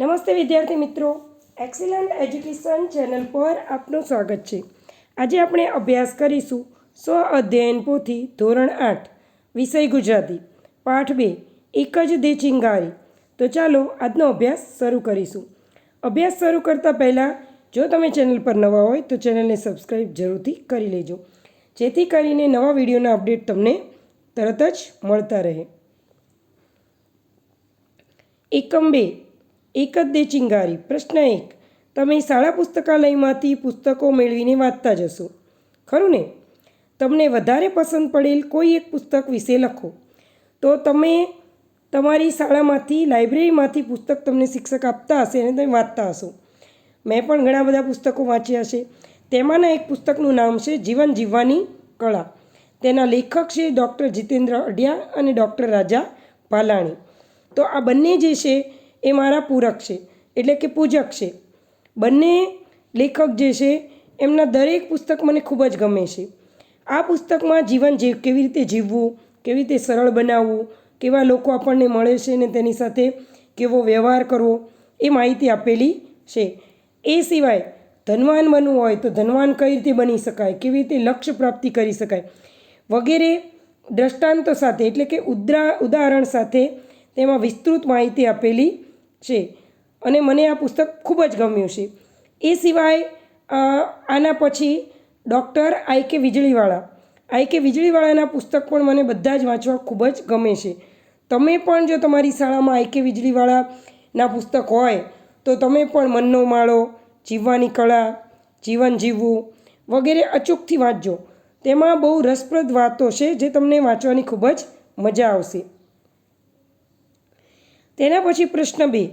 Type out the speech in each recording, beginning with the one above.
નમસ્તે વિદ્યાર્થી મિત્રો. એક્સિલન્ટ એજ્યુકેશન ચેનલ પર આપનું સ્વાગત છે. આજે આપણે અભ્યાસ કરીશું સ્વ અધ્યયન પોથી ધોરણ આઠ, વિષય ગુજરાતી, પાઠ બે, એક જ દે ચિંગારી. તો ચાલો આજનો અભ્યાસ શરૂ કરીશું. અભ્યાસ શરૂ કરતાં પહેલાં જો તમે ચેનલ પર નવા હોય તો ચેનલને સબસ્ક્રાઈબ જરૂરથી કરી લેજો. જેથી કરીને નવા વિડીયોના અપડેટ તમને તરત જ મળતા રહે. એકમ બે એક જ દે ચિંગારી. પ્રશ્ન એક, તમે શાળા પુસ્તકાલયમાંથી પુસ્તકો મેળવીને વાંચતા જશો ખરું ને? તમને વધારે પસંદ પડેલ કોઈ એક પુસ્તક વિશે લખો. તો તમે તમારી શાળામાંથી, લાઇબ્રેરીમાંથી પુસ્તક તમને શિક્ષક આપતા હશે અને તમે વાંચતા હશો. મેં પણ ઘણા બધા પુસ્તકો વાંચ્યા છે. તેમાંના એક પુસ્તકનું નામ છે જીવન જીવવાની કળા. તેના લેખક છે ડૉક્ટર જીતેન્દ્ર અઢિયા અને ડૉક્ટર રાજા ભાલાણી તો આ બંને જે છે એ મારા પૂરક છે, એટલે કે પૂજક છે. બંને લેખક જે છે, એમના દરેક પુસ્તક મને ખૂબ જ ગમે છે. આ પુસ્તકમાં જીવન જે કેવી રીતે જીવવું, કેવી રીતે સરળ બનાવવું, કેવા લોકો આપણને મળે છે ને તેની સાથે કેવો વ્યવહાર કરવો, એ માહિતી આપેલી છે. એ સિવાય ધનવાન બનવું હોય તો ધનવાન કઈ રીતે બની શકાય, કેવી રીતે લક્ષ્ય પ્રાપ્તિ કરી શકાય, વગેરે દ્રષ્ટાંતો સાથે, એટલે કે ઉદ્રા, ઉદાહરણ સાથે તેમાં વિસ્તૃત માહિતી આપેલી છે અને મને આ પુસ્તક ખૂબ જ ગમ્યું છે. એ સિવાય આના પછી ડૉક્ટર આઈ કે વીજળીવાળા. આઈ કે વીજળીવાળાના પુસ્તક પણ મને બધા જ વાંચવા ખૂબ જ ગમે છે. તમે પણ જો તમારી શાળામાં આઈ કે વીજળીવાળાના પુસ્તક હોય, તો તમે પણ મનનો માળો, જીવવાની કળા, જીવન જીવવું વગેરે અચૂકથી વાંચજો. તેમાં બહુ રસપ્રદ વાતો છે જે તમને વાંચવાની ખૂબ જ મજા આવશે. તેના પછી પ્રશ્ન બે.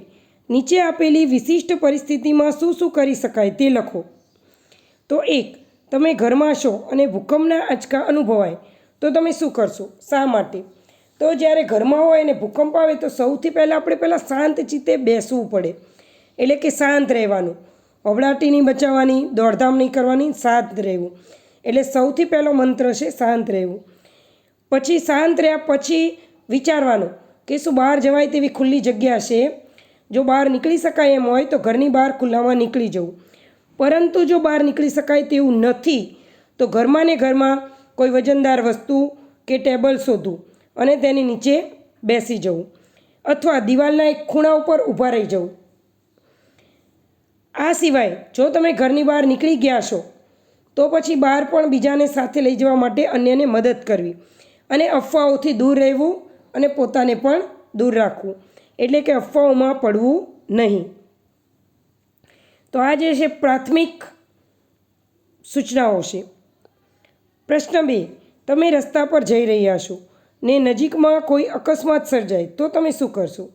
નીચે આપેલી વિશિષ્ટ પરિસ્થિતિમાં શું શું કરી શકાય તે લખો. તો એક, તમે ઘરમાં છો અને ભૂકંપના આંચકા અનુભવાય, તો તમે શું કરશો? શા માટે? તો જ્યારે ઘરમાં હોય અને ભૂકંપ આવે, તો સૌથી પહેલાં આપણે પહેલાં શાંત ચિત્તે બેસવું પડે. એટલે કે શાંત રહેવાનું. હબળાટી નહીં બચાવવાની દોડધામ નહીં કરવાની, શાંત રહેવું. એટલે સૌથી પહેલો મંત્ર છે શાંત રહેવું. પછી શાંત રહ્યા પછી વિચારવાનું. કે શું બહાર જવાય તેવી ખુલ્લી જગ્યા છે. જો બહાર નીકળી શકાય એમ હોય તો ઘરની બહાર ખુલ્લામાં નીકળી જવું. પરંતુ જો બહાર નીકળી શકાય તેવું નથી, તો ઘરમાં ને ઘરમાં કોઈ વજનદાર વસ્તુ કે ટેબલ શોધવું અને તેની નીચે બેસી જવું અથવા દિવાલના એક ખૂણા ઉપર ઊભા રહી જવું. આ સિવાય જો તમે ઘરની બહાર નીકળી ગયા છો, તો પછી બહાર પણ બીજાને સાથે લઈ જવા માટે અન્યને મદદ કરવી અને અફવાઓથી દૂર રહેવું અને પોતાને પણ દૂર રાખવું. એટલે કે અફવાઓમાં પડવું નહીં. તો આ જે છે પ્રાથમિક સૂચનાઓ છે. પ્રશ્ન બે, તમે રસ્તા પર જઈ રહ્યા છો ને નજીકમાં કોઈ અકસ્માત સર્જાય, તો તમે શું કરશો?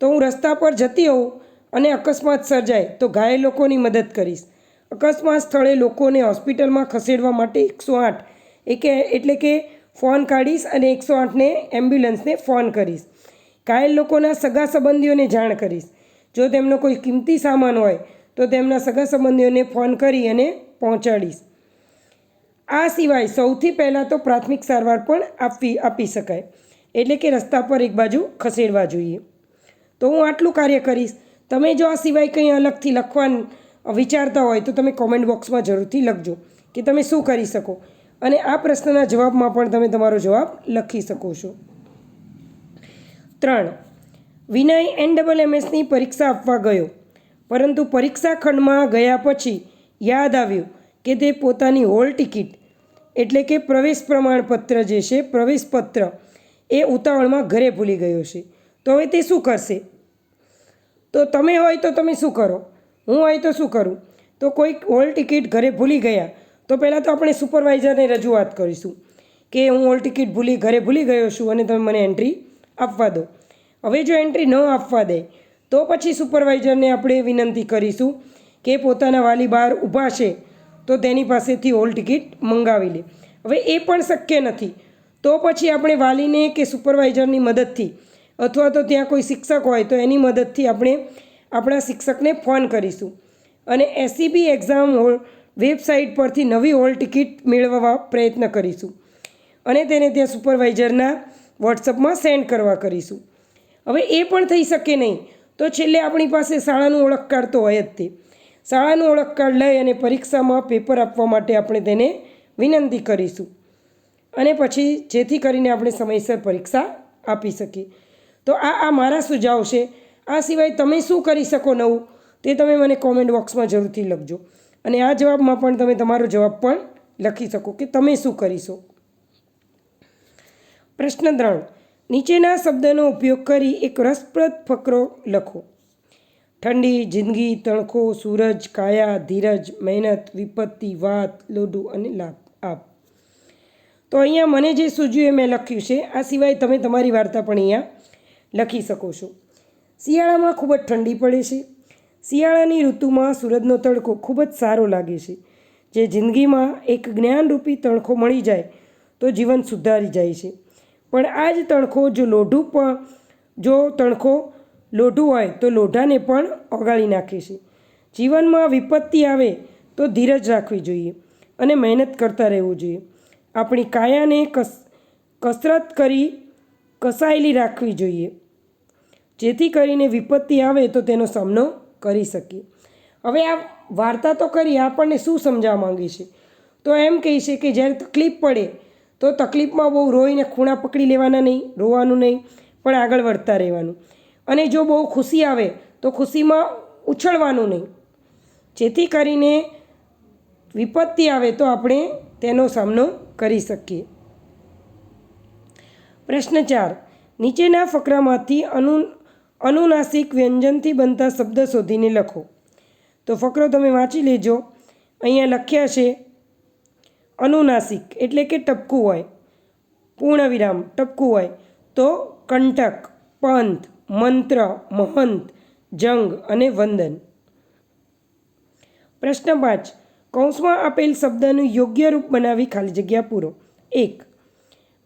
તો હું રસ્તા પર જતી હોઉં અને અકસ્માત સર્જાય, તો ઘાયલ લોકોની મદદ કરીશ. અકસ્માત સ્થળે લોકોને હોસ્પિટલમાં ખસેડવા માટે એકસો આઠ એ કે એટલે કે ફોન કાઢીશ અને એકસો આઠને એમ્બ્યુલન્સને ફોન કરીશ. ઘાયલ લોકોના સગા સંબંધીઓને જાણ કરીશ. જો તેમનો કોઈ કિંમતી સામાન હોય, તો તેમના સગા સંબંધીઓને ફોન કરી અને પહોંચાડીશ. આ સિવાય સૌથી પહેલાં તો પ્રાથમિક સારવાર પણ આપવી, આપી શકાય. એટલે કે રસ્તા પર એક બાજુ ખસેડવા જોઈએ. તો હું આટલું કાર્ય કરીશ. તમે જો આ સિવાય કંઈ અલગથી લખવાનું વિચારતા હોય, તો તમે કોમેન્ટ બોક્સમાં જરૂરથી લખજો કે તમે શું કરી શકો. અને આ પ્રશ્નના જવાબમાં પણ તમે તમારો જવાબ લખી શકો છો. ત્રણ. વિનય એન ડબલ એમએસની પરીક્ષા આપવા ગયો. પરંતુ પરીક્ષા ખંડમાં ગયા પછી યાદ આવ્યું કે તે પોતાની હોલ ટિકિટ, એટલે કે પ્રવેશ પ્રમાણપત્ર જે છે પ્રવેશપત્ર એ ઉતાવળમાં ઘરે ભૂલી ગયો છે. તો હવે તે શું કરશે? તો તમે હોય તો તમે શું કરો? હું હોય તો શું કરું? તો કોઈક હોલ ટિકિટ ઘરે ભૂલી ગયા તો પહેલાં તો આપણે સુપરવાઇઝરને રજૂઆત કરીશું કે હું હોલ ટિકિટ ભૂલી, ઘરે ભૂલી ગયો છું અને તમે મને એન્ટ્રી આપવા દો. હવે જો એન્ટ્રી ન આપવા દે, તો પછી સુપરવાઇઝરને આપણે વિનંતી કરીશું કે પોતાના વાલી બહાર ઊભા છે, તો તેની પાસેથી હોલ ટિકિટ મંગાવી લે. હવે એ પણ શક્ય નથી. તો પછી આપણે વાલીને કે સુપરવાઇઝરની મદદથી, અથવા તો ત્યાં કોઈ શિક્ષક હોય, તો એની મદદથી આપણે આપણા શિક્ષકને ફોન કરીશું. અને એસીબી એક્ઝામ હોલ વેબસાઇટ પરથી નવી હોલ ટિકિટ મેળવવા પ્રયત્ન કરીશું. અને તેને ત્યાં સુપરવાઇઝરના વોટ્સઅપમાં સેન્ડ કરવા કરીશું. હવે એ પણ થઈ શકે નહીં. તો છેલ્લે આપણી પાસે શાળાનું ઓળખ કાર્ડ તો હોય જ તે. શાળાનું ઓળખ કાર્ડ લઈ અને પરીક્ષામાં પેપર આપવા માટે આપણે તેને વિનંતી કરીશું. અને પછી જેથી કરીને આપણે સમયસર પરીક્ષા આપી શકીએ. તો આ આ મારા સુઝાવ છે. આ સિવાય તમે શું કરી શકો નવું તે તમે મને કોમેન્ટ બોક્સમાં જરૂરથી લખજો. અને આ જવાબમાં પણ તમે તમારો જવાબ પણ લખી શકો કે તમે શું કરીશો. પ્રશ્ન ત્રણ. નીચેના શબ્દનો ઉપયોગ કરી એક રસપ્રદ ફકરો લખો. ઠંડી, જિંદગી, તણખો, સૂરજ, કાયા, ધીરજ, મહેનત, વિપત્તિ, વાત લોઢું અને લાભ, આપ. તો અહીંયા મને જે સૂજ્યું એ મેં લખ્યું છે. આ સિવાય તમે તમારી વાર્તા પણ અહીંયા લખી શકો છો. શિયાળામાં ખૂબ જ ઠંડી પડે છે. શિયાળાની ઋતુમાં સૂરજનો તડકો ખૂબ જ સારો લાગે છે. જે જિંદગીમાં એક જ્ઞાનરૂપી તણખો મળી જાય તો જીવન સુધારી જાય છે. પણ આ જ તણખો જો લોઢું પણ, જો તણખો લોઢું હોય તો લોઢાને પણ ઓગાળી નાખે છે. જીવનમાં વિપત્તિ આવે તો ધીરજ રાખવી જોઈએ અને મહેનત કરતા રહેવું જોઈએ. આપણી કાયાને કસ, કસરત કરી કસાયેલી રાખવી જોઈએ. જેથી કરીને વિપત્તિ આવે તો તેનો સામનો કરી શકીએ. હવે આ વાર્તા તો કરી આપણને શું સમજાવવા માંગે છે? તો એમ કહે છે કે જ્યારે તકલીફ પડે, તો તકલીફમાં બહુ રોઈને ખૂણા પકડી લેવાના નહીં, રોવાનું નહીં, પણ આગળ વધતા રહેવાનું. અને જો બહુ ખુશી આવે, તો ખુશીમાં ઉછળવાનું નહીં. જેથી કરીને વિપત્તિ આવે તો આપણે તેનો સામનો કરી શકીએ. પ્રશ્ન ચાર. નીચેના ફકરામાંથી અનુ અનુનાસિક વ્યંજનથી બનતા શબ્દ શોધીને લખો. તો ફકરો તમે વાંચી લેજો. અહીંયા લખ્યા છે, અનુનાસિક એટલે કે ટપકું હોય પૂર્ણ વિરામ ટપકું હોય. તો કંટક, પંથ, મંત્ર, મહંત, જંગ અને વંદન. પ્રશ્ન પાંચ, કૌંસમાં આપેલ શબ્દનું યોગ્ય રૂપ બનાવી ખાલી જગ્યા પૂરો. એક,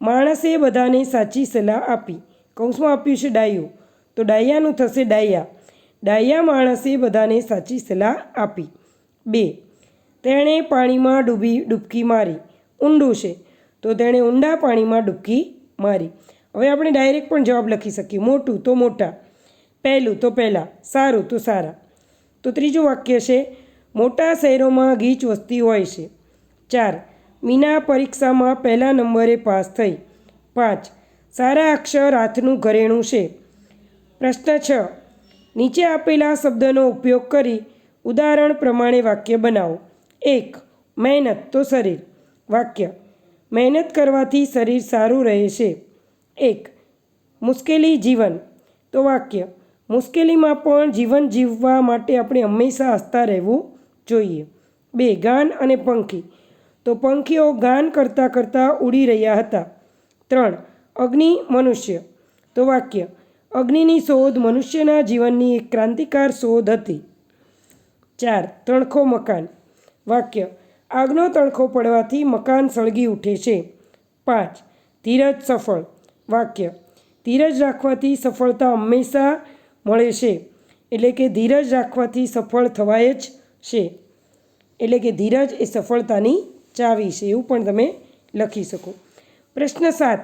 માણસે બધાને સાચી સલાહ આપી. કૌંસમાં આપ્યું છે ડાયું. તો ડાયાનું થશે ડાયા. ડાયા માણસે બધાને સાચી સલાહ આપી. બે, તેણે પાણીમાં ડૂબી ડૂબકી મારી. ઊંડું છે. તો તેણે ઊંડા પાણીમાં ડૂબકી મારી. હવે આપણે ડાયરેક્ટ પણ જવાબ લખી શકીએ. મોટું તો મોટા, પહેલું તો પહેલાં, સારું તો સારા. તો ત્રીજું વાક્ય છે, મોટા શહેરોમાં ગીચ વસ્તી હોય છે. ચાર, મીના પરીક્ષામાં પહેલા નંબરે પાસ થઈ. પાંચ, સારા અક્ષર હાથનું ઘરેણું છે. પ્રશ્ન છ. નીચે આપેલા શબ્દનો ઉપયોગ કરી ઉદાહરણ પ્રમાણે વાક્ય બનાવો. એક, મહેનત તો શરીર. વાક્ય, મહેનત કરવાથી શરીર સારું રહે છે. એક, મુશ્કેલી જીવન. તો વાક્ય, મુશ્કેલીમાં પણ જીવન જીવવા માટે આપણે હંમેશા હસતા રહેવું જોઈએ. બે, ગાન અને પંખી. તો પંખીઓ ગાન કરતાં કરતાં ઉડી રહ્યા હતા. ત્રણ, અગ્નિ મનુષ્ય. તો વાક્ય અગ્નિની શોધ મનુષ્યના જીવનની એક ક્રાંતિકાર શોધ હતી. ચાર, તણખો મકાન. વાક્ય, આગનો તણખો પડવાથી મકાન સળગી ઉઠે છે. પાંચ, ધીરજ સફળ. વાક્ય, ધીરજ રાખવાથી સફળતા હંમેશા મળે છે. એટલે કે ધીરજ રાખવાથી સફળ થવાય જ છે. એટલે કે ધીરજ એ સફળતાની ચાવી છે, એવું પણ તમે લખી શકો. પ્રશ્ન સાત,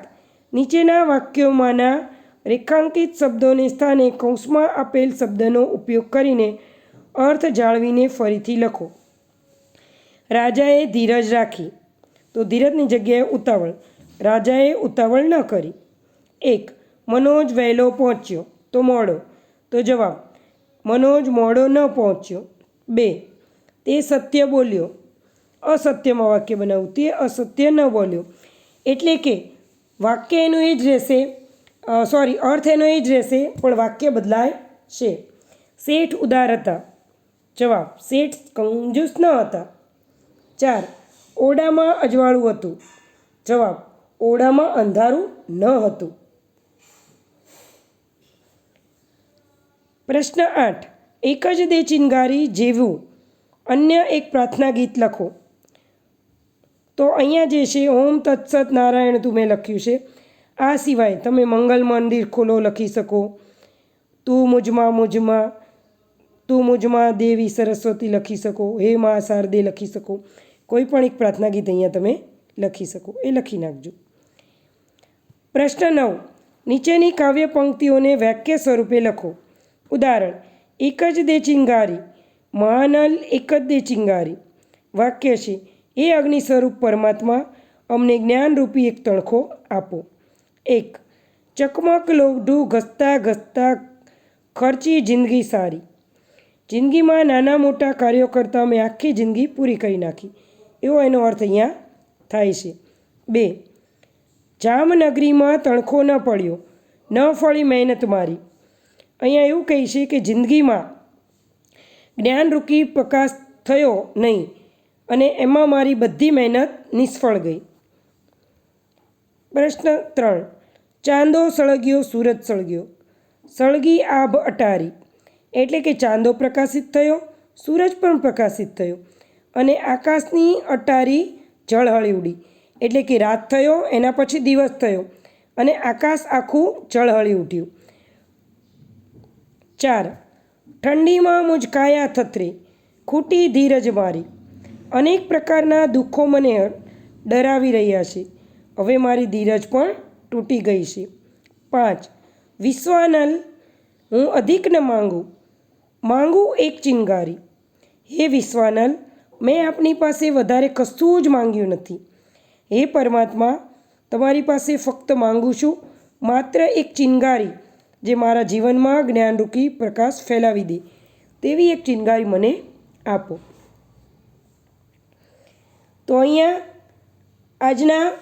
નીચેના વાક્યોમાંના રેખાંકિત શબ્દોને સ્થાને કૌંસમાં આપેલ શબ્દનો ઉપયોગ કરીને અર્થ જાળવીને ફરીથી લખો. રાજાએ ધીરજ રાખી. તો ધીરજની જગ્યાએ ઉતાવળ. રાજાએ ઉતાવળ ન કરી. એક, મનોજ વહેલો પહોંચ્યો. તો મોડો. તો જવાબ, મનોજ મોડો ન પહોંચ્યો. બે, તે સત્ય બોલ્યો. અસત્યમાં વાક્ય બનાવવું તે અસત્ય ન બોલ્યો. એટલે કે વાક્ય એનું એ જ રહેશે સોરી અર્થ એનો એ જ રહેશે, પણ વાક્ય બદલાય છે. શેઠ ઉદાર હતા. જવાબ, શેઠ કંજૂસ ન હતા. ચાર, ઓરડામાં અજવાળું હતું. જવાબ, ઓરડામાં અંધારું ન હતું. પ્રશ્ન આઠ, એક જ દે ચિનગારી જેવું, અન્ય એક પ્રાર્થના ગીત લખો. તો અહીંયા જે છે, ઓમ તત્સત નારાયણ તું મેં લખ્યું છે. આ સિવાય તમે મંગલ મંદિર ખોલો લખી શકો. તું મુજમાં મુજમાં, તું મુજમાં દેવી સરસ્વતી લખી શકો, હે મા શારદે લખી શકો. કોઈ પણ એક પ્રાર્થના ગીત અહીંયા તમે લખી શકો, એ લખી નાખજો. પ્રશ્ન નવ, નીચેની કાવ્ય પંક્તિઓને વાક્ય સ્વરૂપે લખો. ઉદાહરણ, એક જ દે ચિંગારી, મહાનલ એક જ દે ચિંગારી. વાક્ય છે એ અગ્નિ સ્વરૂપ પરમાત્મા, અમને જ્ઞાનરૂપી એક તણખો આપો. એક. ચકમક લોઢું ઘસતા ઘસતા ખર્ચી જિંદગી સારી. જિંદગીમાં નાના મોટા કાર્યો કરતાં મેં આખી જિંદગી પૂરી કરી નાખી. એવો એનો અર્થ અહીંયા થાય છે. બે. જામનગરીમાં તણખો ન પડ્યો. ન ફળી મહેનત મારી. અહીંયા એવું કહે છે કે જિંદગીમાં જ્ઞાનરૂપી પ્રકાશ થયો નહીં અને એમાં મારી બધી મહેનત નિષ્ફળ ગઈ. પ્રશ્ન ત્રણ. ચાંદો સળગ્યો, સૂરજ સળગ્યો. સળગી આભ અટારી. એટલે કે ચાંદો પ્રકાશિત થયો, સૂરજ પણ પ્રકાશિત થયો. અને આકાશની અટારી ઝળહળી ઉડી. એટલે કે રાત થયો, એના પછી દિવસ થયો. અને આકાશ આખું ઝળહળી ઉઠ્યું. ચાર. ઠંડીમાં મુજકાયા થથરી ખૂટી ધીરજ મારી. અનેક પ્રકારના દુઃખો મને ડરાવી રહ્યા છે. હવે મારી ધીરજ પણ તૂટી ગઈ છે. પાંચ, વિશ્વાનલ, હું અધિક ન માંગું. માંગુ એક ચિંગારી હે વિશ્વાનલ, મેં આપની પાસે વધારે કશું જ માંગ્યું નથી. હે પરમાત્મા, તમારી પાસે ફક્ત માંગું છું, માત્ર એક ચિંગારી જે મારા જીવનમાં જ્ઞાનરૂપી પ્રકાશ ફેલાવી દે. તેવી એક ચિનગારી મને આપો. તો અહીંયા આજના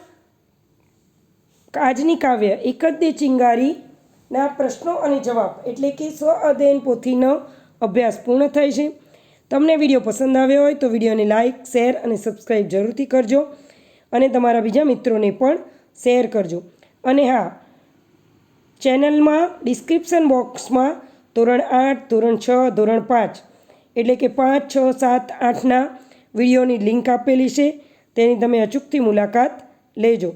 આજની કાવ્ય એક જ દે ચિંગારીના પ્રશ્નો અને જવાબ એટલે કે સ્વ અધ્યયન પોથીનો અભ્યાસ પૂર્ણ થાય છે. તમને વીડિયો પસંદ આવ્યો હોય તો વિડીયોને લાઇક શેર અને સબસ્ક્રાઈબ જરૂરથી કરજો અને તમારા બીજા મિત્રોને પણ શેર કરજો. અને હા, ચેનલમાં ડિસ્ક્રિપ્શન બોક્સમાં ધોરણ આઠ, ધોરણ છ, ધોરણ પાંચ એટલે કે પાંચ, છ, સાત, આઠના વિડીયોની લિંક આપેલી છે. તેની તમે અચૂકથી મુલાકાત લેજો.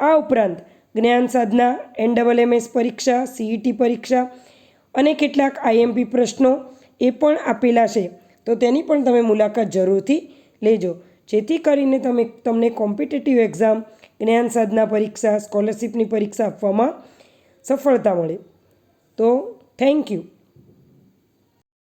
આ ઉપરાંત Gyan Sadhana N double M S પરીક્ષા સીઈટી પરીક્ષા અને કેટલાક આઈએમપી પ્રશ્નો એ પણ આપેલા છે. તો તેની પણ તમે મુલાકાત જરૂરથી લેજો. જેથી કરીને તમે, તમને કોમ્પિટેટિવ એક્ઝામ, જ્ઞાન સાધના પરીક્ષા, સ્કોલરશિપની પરીક્ષા આપવામાં સફળતા મળે. તો થેન્ક યુ.